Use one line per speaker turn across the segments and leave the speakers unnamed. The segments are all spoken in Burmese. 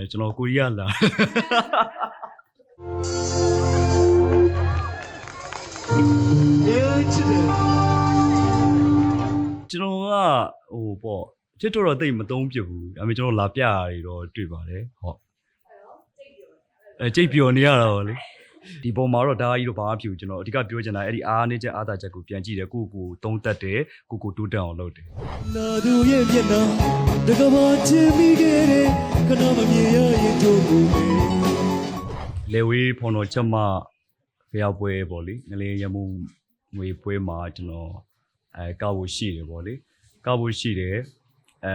အဲကျွန်တော်ကိုရီးယားလာကျွန်တော်ကဟိုပေါ့တစ်တော့တော့တိတ်မသုံးပြဘူးဒါပေမဲ့ကျွန်တော်လာပြရတွေတော့တွေ့ပါတယ်ဟုတ်အဲကြိတ်ပျော်နေရတော့လေ ဒီပုံမှာတော့ဒါကြီးတော့ဘာမှဖြစ်ဘူးကျွန်တော်အဓိကပြောချင်တာအဲ့ဒီအားနေချက်အားသာချက်ကိုပြန်ကြည့်တယ်ကိုယ့်ကိုယ်သုံးသက်တယ်ကိုယ့်ကိုယ်တိုးတက်အောင်လုပ်တယ်
နာသူရဲ့မျက်နှာတကဘာချင်မိခဲ့တဲ့ခဏမမြင်ရရင်တို့ကိုပဲ
လေဝေးဖော်တော်ချက်မဖျောက်ပွဲပေါ့လေငလေးရမှုငွေပွဲမှာကျွန်တော်အဲကောက်ဖို့ရှိတယ်ပေါ့လေကောက်ဖို့ရှိတယ်အဲ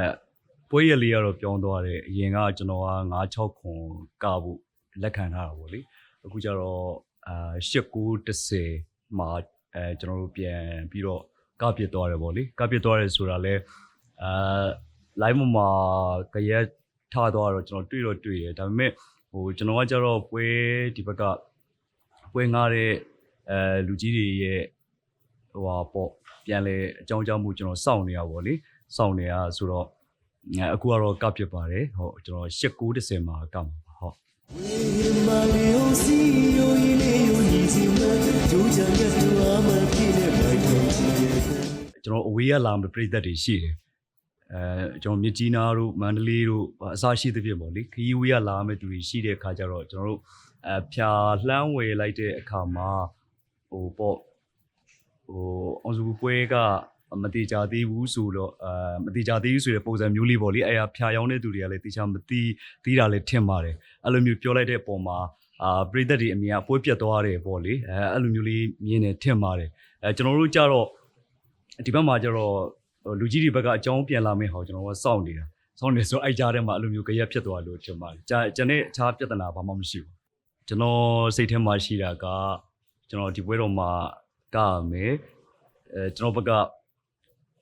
ပွဲရလေးကတော့ပြောင်းသွားတယ်အရင်ကကျွန်တော်က9 6ခွန်ကောက်ဖို့လက်ခံထားတာပေါ့လေ အခုကျတော့အာ8910မှာအဲကျွန်တော်တို့ပြန်ပြီးတော့ကောက်ပြစ်သွားတယ်ပေါ့လေကောက်ပြစ်သွားတယ်ဆိုတာလဲအာ live မှာကြရက်ထားသွားတော့ကျွန်တော်တွေ့တော့တွေ့တယ်ဒါပေမဲ့ဟိုကျွန်တော်ကကြတော့ပွဲဒီဘက်ကပွဲငားတဲ့အဲလူကြီးတွေရဲ့ဟိုဟာပေါ့ပြန်လဲအကြောင်းကြောင့်မို့ကျွန်တော်စောင့်နေရပါဗောလေစောင့်နေရဆိုတော့အဲအခုကတော့ကပ်ဖြစ်ပါတယ်ဟုတ်ကျွန်တော်8910မှာကပ်မှာ ကျွန်တော်အဝေးကလာမလို့ပြည်သက်တွေရှိတယ်အဲကျွန်တော်မြစ်ကြီးနားတို့မန္တလေးတို့အစားရှိသဖြင့်ပေါ့လေခရီးဝေးကလာမဲ့သူတွေရှိတဲ့အခါကျတော့ကျွန်တော်တို့အဖြာလှမ်းဝယ်လိုက်တဲ့အခါမှာဟိုပေါ့ဟိုအောင်စုပွဲက မတိကြသေးဘူးဆိုတော့အာမတိကြသေးဘူးဆိုတဲ့ပုံစံမျိုးလေးပေါ့လေအဲအဖြာရောင်းတဲ့သူတွေကလည်းတိကျမသိသေးတာလည်းထင်ပါတယ်အဲ့လိုမျိုးပြောလိုက်တဲ့ပုံမှာအာပြည်သက်တွေအမြင်ကပွဲပြတ်သွားတယ်ပေါ့လေအဲအဲ့လိုမျိုးလေးမြင်နေထင်ပါတယ်အဲကျွန်တော်တို့ကြတော့ဒီဘက်မှာကျတော့ဟိုလူကြီးတွေဘက်ကအကြောင်းပြန်လာမယ့်ဟောကျွန်တော်ကစောင့်နေတာစောင့်နေဆိုအဲ့ကြားထဲမှာအဲ့လိုမျိုးကြရက်ဖြစ်သွားလို့ထင်ပါတယ်ကြာကျွန်တဲ့အခြားပြဿနာဘာမှမရှိဘူးကျွန်တော်စိတ်ထဲမှာရှိတာကကျွန်တော်ဒီပွဲတော်မှာကရမယ်အဲကျွန်တော်ဘက်က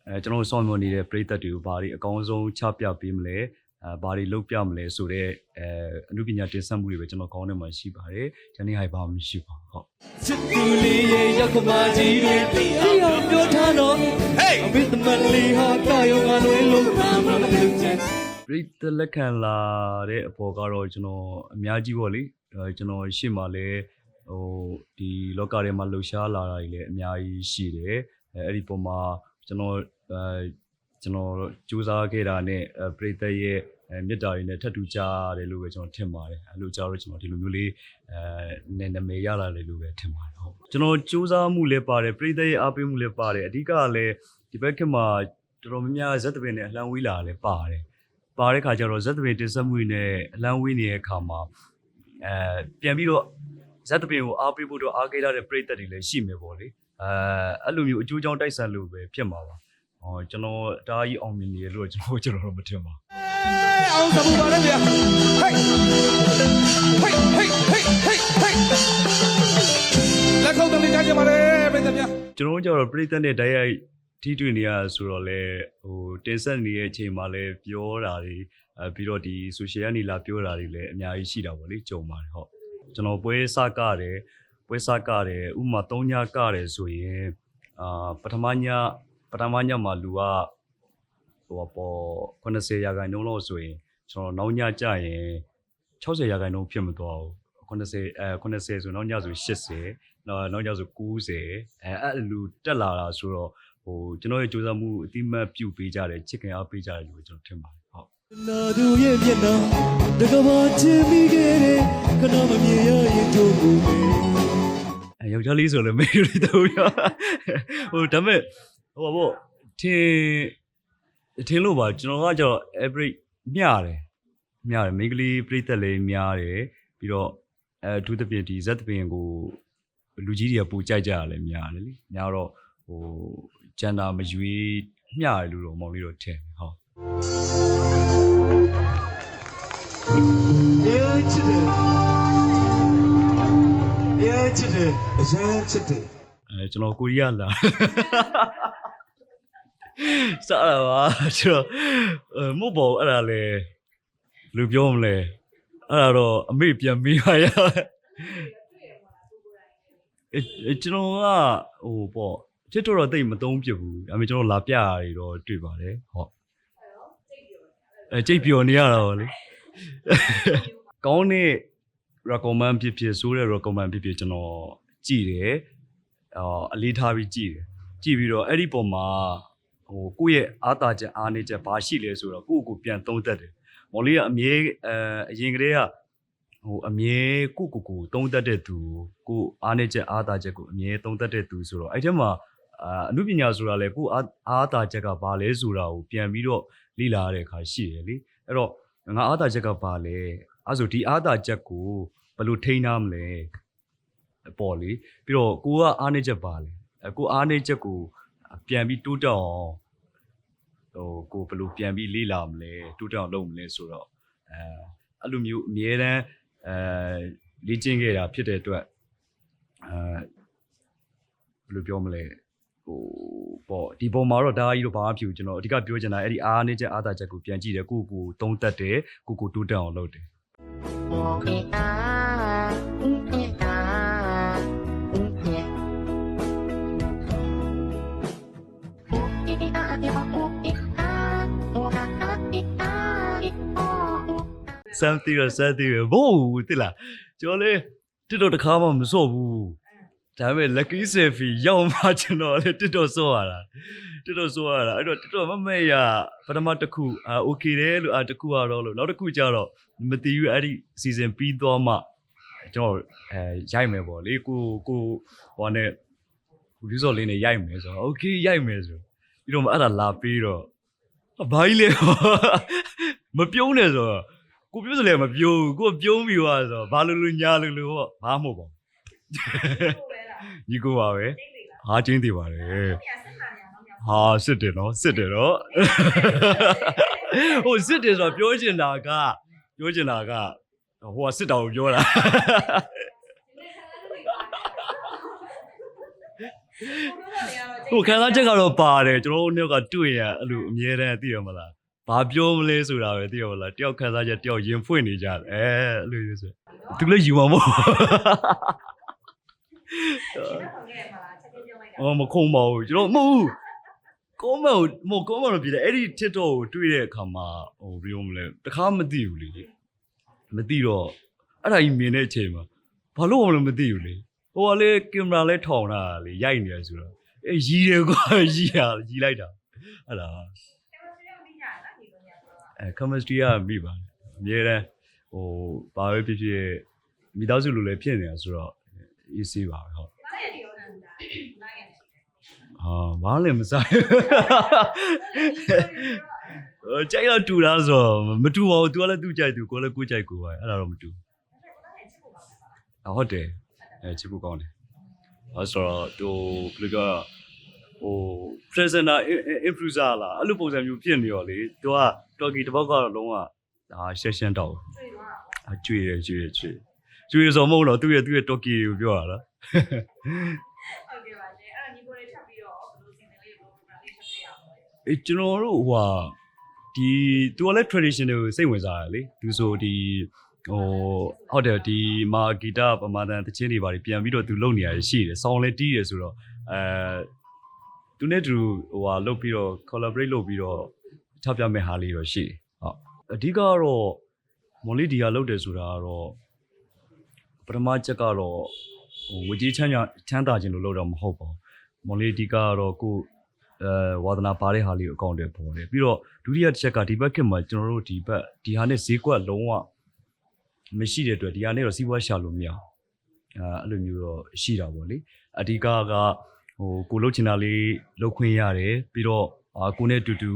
အဲကျွန်တော်စောင့်မျှော်နေတဲ့ပရိသတ်တွေကိုဘာတွေအကောင်းဆုံးချပြပေးမလဲအဲဘာတွေလုပ်ပြမလဲဆိုတော့အဲအမှုပညာတင်ဆက်မှုတွေပဲကျွန်တော်ကောင်းထဲမှာရှိပါတယ်။ဒီနေ့ဟိုင်ဘာမှမရှိပါဘူးဟုတ်
ချစ်သူလေးရဲ့ရောက်ခမကြီးတွေဒီအောင်ပြောထားတော့ Hey အဘိသမန်လေးဟာကာယောကလွယ်လို့ဘာမှမလုပ်ချင်
ပြိတ္တလက်ခံလာတဲ့အပေါ်ကတော့ကျွန်တော်အများကြီးပေါ့လေအဲကျွန်တော်ရှေ့မှာလည်းဟိုဒီလောကထဲမှာလှူရှားလာတာတွေလည်းအများကြီးရှိတယ်အဲအဲ့ဒီပုံမှာ ကျွန်တော်အဲကျွန်တော်စူးစမ်းခဲ့တာနဲ့အဲပြိတ္တရဲ့အဲမြတ်တာတွေနဲ့ထပ်တူကြရတယ်လို့ပဲကျွန်တော်ထင်ပါတယ်အဲ့လိုကြောက်တော့ကျွန်တော်ဒီလိုမျိုးလေးအဲနာမည်ရလာတယ်လို့ပဲထင်ပါတယ်ဟုတ်ကျွန်တော်စူးစမ်းမှုလည်းပါတယ်ပြိတ္တရဲ့အားပေးမှုလည်းပါတယ်အဓိကကလည်းဒီဘက်ခေတ်မှာတော်တော်များများဇက်တပင်နဲ့အလှမ်းဝေးလာတာလည်းပါတယ်ပါတဲ့ခါကျတော့ဇက်သပင်တင်ဆက်မှုတွေနဲ့အလံဝေးနေတဲ့အခါမှာအဲပြန်ပြီးတော့ဇက်သပင်ကိုအားပေးဖို့တော့အားပေးရတဲ့ပြိသက်တွေလည်းရှိမယ်ပေါ့လေ အဲအဲ့လိုမျိုးအကျိုးကြောင့်တိုက်ဆိုင်လို့ပဲဖြစ်မှာပါဟောကျွန်တော်ဒါကြီးအောင်မြင်နေရလို့ကျွန်တော်ကျွန်တော်တော့မထင်ပါဘူး
အောင်စပူပါလေဗျာဟိတ်ဟိတ်ဟိတ်ဟိတ်ဟိတ်ဟိတ်လက်ခုပ်တလေးကြားကြပါလေမင်းတို့ဗျာ
ကျွန်တော်တို့ကျတော့ပြိသက်နဲ့တိုက်ရိုက်ထိတွေ့နေရဆိုတော့လေဟိုတင်ဆက်နေတဲ့အချိန်မှာလည်းပြောတာတွေအဲပြီးတော့ဒီ social ကနေလာပြောတာတွေလည်းအများကြီးရှိတာပေါ့လေကြုံပါတယ်ဟုတ်ကျွန်တော်ပွဲစကတယ် ပွဲစကတယ်ဥပမာ3ညကတယ်ဆိုရင်အာပထမညပထမညမှာလူကဟိုပေါ့90ရာခိုင်နှုန်းလောက်ဆိုရင်ကျွန်တော်နောက်ညကျရင်60ရာခိုင်နှုန်းဖြစ်မသွားဘူး90အဲ90ဆိုနောက်ညဆို80နောက်နောက်ညဆို90အဲအဲ့လိုတက်လာတာဆိုတော့ဟိုကျွန်တော်ရဲ့စူးစမ်းမှုအတိမတ်ပြုတ်ပေးကြတယ်ချစ်ခင်အားပေးကြတယ်လို့ကျွန်တော်ထင်ပါတယ်ဟုတ်
နာသူရဲ့မျက်နှာတကဘာချင်မိခဲ့တဲ့ခဏမမြင်ရရင်တို့ကိုပဲ
အဲ ယောက်ျားလေးဆိုလည်းမေးလို့တော့ပြောဟိုဒါပေမဲ့ဟိုဘောထင်ထင်လို့ပါကျွန်တော်ကကျတော့ average မျှတယ်မျှတယ်မိန်းကလေးပြိသက်လေးများတယ်ပြီးတော့အဲအထူးသဖြင့်ဒီဇက်သပင်ကိုလူကြီးတွေကပူကြိုက်ကြရလဲများတယ်လीများတော့ဟိုဂျန်တာမရွေးမျှတယ်လို့တော့မောင်လေးတော့ထင်တယ်ဟုတ်
ရဲ့ချ စ်တယ်ရဲ့ချစ်တယ်အရင်ချစ်တယ်
အဲကျွန်တော်ကိုရီးယားလာစားရပါကျွန်တော်အဲမို့ပေါ်အဲ့ဒါလေလူပြောမလဲအဲ့ဒါတော့အမေပြန်မေးပါရအဲအဲကျွန်တော်ကဟိုပေါ့ချစ်တော့တော့တိတ်မသုံးပြဘူးဒါပေမဲ့ကျွန်တော်လာပြရတွေတော့တွေ့ပါတယ်ဟုတ်အဲကြိတ်ပျော်နေရတာပေါ့လေကောင်းတဲ့ recommend ဖြစ်ဖြစ်ဆိုးတဲ့ recommend ဖြစ်ဖြစ်ကျွန်တော်ကြည့်တယ်အာအလေးထားပြီးကြည့်တယ်ကြည့်ပြီးတော့အဲ့ဒီပုံမှာဟိုကိုယ့်ရဲ့အားသာချက်အားနည်းချက်ဘာရှိလဲဆိုတော့ကိုယ့်ကိုယ်ပြန်သုံးသပ်တယ်မော်လေးကအမြဲအဲအရင်ကတည်းကဟိုအမြဲကိုယ့်ကိုယ်ကိုသုံးသပ်တဲ့သူကိုယ့်အားနည်းချက်အားသာချက်ကိုအမြဲသုံးသပ်တဲ့သူဆိုတော့အဲ့ထဲမှာအာအမှုပညာဆိုတာလေကိုယ့်အားအားသာချက်ကဘာလဲဆိုတာကိုပြန်ပြီးတော့လေ့လာရတဲ့အခါရှိတယ်လေအဲ့တော့ငါအားသာချက်ကဘာလဲ အဲ့ဆိုဒီအားသာချက်ကိုဘယ်လိုထိန်းထားမလဲပေါ့လေပြီးတော့ကိုကအားနည်းချက်ပါလေအဲကိုအားနည်းချက်ကိုပြန်ပြီးတိုးတက်အောင်ဟိုကိုဘယ်လိုပြန်ပြီးလေ့လာမလဲတိုးတက်အောင်လုပ်မလဲဆိုတော့အဲအဲ့လိုမျိုးအမြဲတမ်းအဲလေ့ကျင့်ခဲ့တာဖြစ်တဲ့အတွက်အဲဘယ်လိုပြောမလဲဟိုပေါ့ဒီပုံမှာတော့ဒါကြီးတော့ဘာမှမဖြစ်ဘူးကျွန်တော်အဓိကပြောချင်တာအဲ့ဒီအားနည်းချက်အားသာချက်ကိုပြန်ကြည့်တယ်ကိုယ့်ကိုယ်သုံးသက်တယ်ကိုယ့်ကိုယ်တိုးတက်အောင်လုပ်တယ် စမ်းတီရစမ်းတီရဘိုးတိလားကျွန်တော်လေတစ်တော့တစ်ခါမှမစော့ဘူး ဒါပေမဲ့ lucky selfie ရောက်မှကျွန်တော်လေတစ်တော့စော့ရတာတစ်တော့စော့ရတာအဲ့တော့တစ်တော့မမေ့ရပထမတစ်ခုအာ okay တယ်လို့အာတစ်ခုကတော့လို့နောက်တစ်ခုကျတော့မသိဘူးအဲ့ဒီ season ပြီးတော့မှကျွန်တော်အဲရိုက်မယ်ပေါ့လေကိုကိုဟိုနဲ့ဘူဒီစော်လေးနဲ့ရိုက်မယ်ဆိုတော့ okay ရိုက်မယ်ဆိုပြီးတော့မှအဲ့ဒါလာပြီးတော့ဘာကြီးလဲမပြုံးနဲ့ဆိုတော့ကိုပြောစလဲမပြောဘူးကိုပြုံးပြီးသွားဆိုတော့ဘာလို့လို့ညာလို့လို့ဟောဘာမှမဟုတ်ပါဘူး ညီကိုပါပဲဟာချင်းသေးပါတယ်ဟာစစ်တယ်နော်စစ်တယ်နော်ဟိုစစ်တယ်ဆိုတော့ပြောချင်တာကပြောချင်တာကဟိုကစစ်တော်ကိုပြောတာဟိုခံစားချက်ကတော့ပါတယ်ကျွန်တော်တို့နှစ်ယောက်ကတွေ့ရအဲ့လိုအမြဲတမ်းသိရမလားဘာပြောမလဲဆိုတာပဲသိရမလားတယောက်ခန်းစားချက်တယောက်ရင်ဖွင့်နေကြတယ်အဲအဲ့လိုမျိုးဆိုသူလည်းယူမှာမဟုတ် အော်မခုံပါဘူးကျွန်တော်မဟုတ်ဘူးကောမောမဟုတ်ကောမောတော့ပြည်တယ်အဲ့ဒီ TikTok ကိုတွေ့တဲ့အခါမှာဟိုဘယ်လိုမလဲတခါမသိဘူးလေမသိတော့အဲ့ဒါကြီးမြင်တဲ့အချိန်မှာဘာလို့မလဲမသိဘူးလေဟိုကလေကင်မရာလဲထောင်တာလေရိုက်နေရဆိုတော့အေးရီးတယ်ကွာရီးရရီးလိုက်တာအဲ့ဒါအဲ chemistry ကမိပါတယ်အများတန်းဟိုဘာပဲဖြစ်ဖြစ်မိသားစုလိုလည်းဖြစ်နေတာဆိုတော့ easy ပါပဲဟုတ်ဟာဘာလည်းမစားဟိုကြိုက်တော့တူလားဆိုတော့မတူပါဘူး तू ကလည်းသူ့ကြိုက်သူကိုလည်းကိုယ်ကြိုက်ကိုပါအဲ့ဒါတော့မတူဘူးဟုတ်တယ်အဲချစ်ဖို့ကောင်းတယ်အဲ့ဆိုတော့သူဘယ်လိုကဟို presenter influencer လားအဲ့လိုပုံစံမျိုးဖြစ်နေရောလေ तू က talkie တစ်ပေါက်ကတော့လုံးဝဒါရှက်ရှင်းတော့အကျွေးရကျွေးရကျွေး ကျွေးဆိုမဟုတ်တော့သူ့ရဲ့သူ့ရဲ့ talkie ကိုပြောတာလား
ဟုတ်ကဲ့ပါရှင်အဲ့တော့ညီကိုလေးထပ်ပြီးတော့ဘယ်လိုစီစဉ်လေးကို program လေးထပ်ပြရအောင်လဲ
အေးကျွန်တော်တို့ဟိုဟာဒီသူကလည်း traditional ကိုစိတ်ဝင်စားတယ်လေသူဆိုဒီဟိုဟုတ်တယ်ဒီမာဂီတာပမာဒန်တချင်းတွေပါတွေပြန်ပြီးတော့သူလုပ်နေရတယ်ရှိတယ်ဆောင်းလည်းတီးတယ်ဆိုတော့အဲသူနဲ့သူဟိုဟာလုပ်ပြီးတော့ collaborate လုပ်ပြီးတော့ချပြမဲ့ဟာလေးတော့ရှိတယ်ဟုတ်အဓိကကတော့မော်လီဒီယာလုပ်တယ်ဆိုတာကတော့ ပထမချက်ကတော့ဟိုဝကြီးချမ်းချချမ်းသာခြင်းလို့လုပ်တော့မဟုတ်ပါဘူးမော်လီဒီကတော့ကိုအဲဝါသနာပါတဲ့ဟာလေးကိုအကောင့်တွေပေါ်တယ်ပြီးတော့ဒုတိယတစ်ချက်ကဒီဘက်ကမှာကျွန်တော်တို့ဒီဘက်ဒီဟာနဲ့ဈေးကွက်လုံးဝမရှိတဲ့အတွက်ဒီဟာနဲ့တော့စီးပွားရှာလို့မရဘူးအဲအဲ့လိုမျိုးတော့ရှိတာပေါ့လေအဓိကကဟိုကိုလှုပ်ချင်တာလေးလှုပ်ခွင့်ရတယ်ပြီးတော့အာကိုနဲ့တူတူ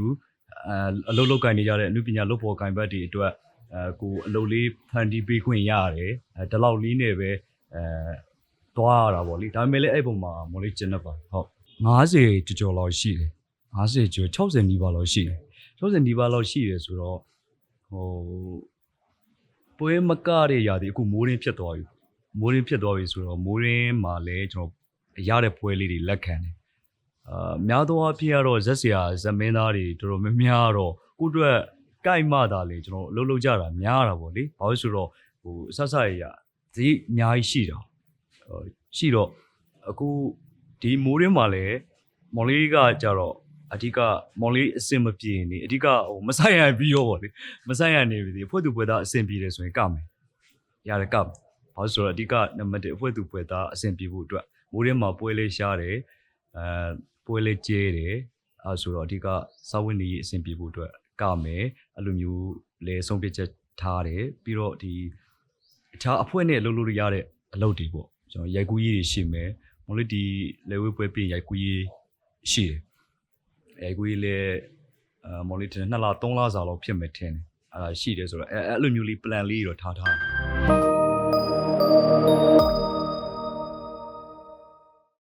အဲအလုပ်လုပ်ကင်နေကြတဲ့အမှုပညာလုပ်ပေါ်ကင်ဘက်တွေအတွက် အဲကိုအလုပ်လေးဖန်တီးပေးခွင့်ရတယ်အဲဒီလောက်လေးနဲ့ပဲအဲသွားရတာပေါ့လေဒါပေမဲ့လည်းအဲ့ပုံမှာမော်လေးကျင်းနေပါဟုတ်90ကျော်ကျော်လောက်ရှိတယ်90ကျော်60နီးပါးလောက်ရှိတယ်60နီးပါးလောက်ရှိတယ်ဆိုတော့ဟိုပွဲမကတဲ့ຢာဒီအခုမိုးရင်းဖြစ်သွားပြီမိုးရင်းဖြစ်သွားပြီဆိုတော့မိုးရင်းမှာလည်းကျွန်တော်ရတဲ့ပွဲလေးတွေလက်ခံတယ်အာများသောအားဖြင့်ကတော့ဇက်စရာဇက်မင်းသားတွေတော်တော်များများတော့ကိုယ့်အတွက် ကြိုက်မှသာလေကျွန်တော်အလုပ်လုပ်ကြတာများတာပေါ့လေဘာလို့ဆိုတော့ဟိုအဆက်ဆက်ရရဈေးအများကြီးရှိတာဟိုရှိတော့အခုဒီမိုးရင်းမှာလည်းမော်လေးကကြတော့အဓိကမောင်လေးအဆင်မပြေနေအဓိကဟိုမဆိုင်ရပြီးရောပေါ့လေမဆိုင်ရနေပြီဒီအဖွဲ့သူပွဲသားအဆင်ပြေတယ်ဆိုရင်ကမယ်ရတယ်ကမယ်ဘာလို့ဆိုတော့အဓိကနံပါတ်1အဖွဲ့သူပွဲသားအဆင်ပြေဖို့အတွက်မိုးထဲမှာပွဲလေးရှားတယ်အဲပွဲလေးကျဲတယ်အဲဆိုတော့အဓိကစာဝင်နေအဆင်ပြေဖို့အတွက် ကမယ်အဲ့လိုမျိုးလဲဆုံးဖြတ်ချက်ထားတယ်ပြီးတော့ဒီအခြားအဖွဲ့နဲ့လှုပ်လို့ရတဲ့အလုပ်တွေပေါ့ကျွန်တော်ရိုက်ကူးရေးတွေရှိမယ်မောင်လေးဒီလေဝဲပွဲပြင်ရိုက်ကူးရေးရှိတယ်အဲကိုကြီးလည်းအမော်လေးတင်2လ3လစာလောက်ဖြစ်မယ်ထင်တယ်အဲ့ဒါရှိတယ်ဆိုတော့အဲအဲ့လိုမျိုးလေး plan လေးတော့ထားထားတယ်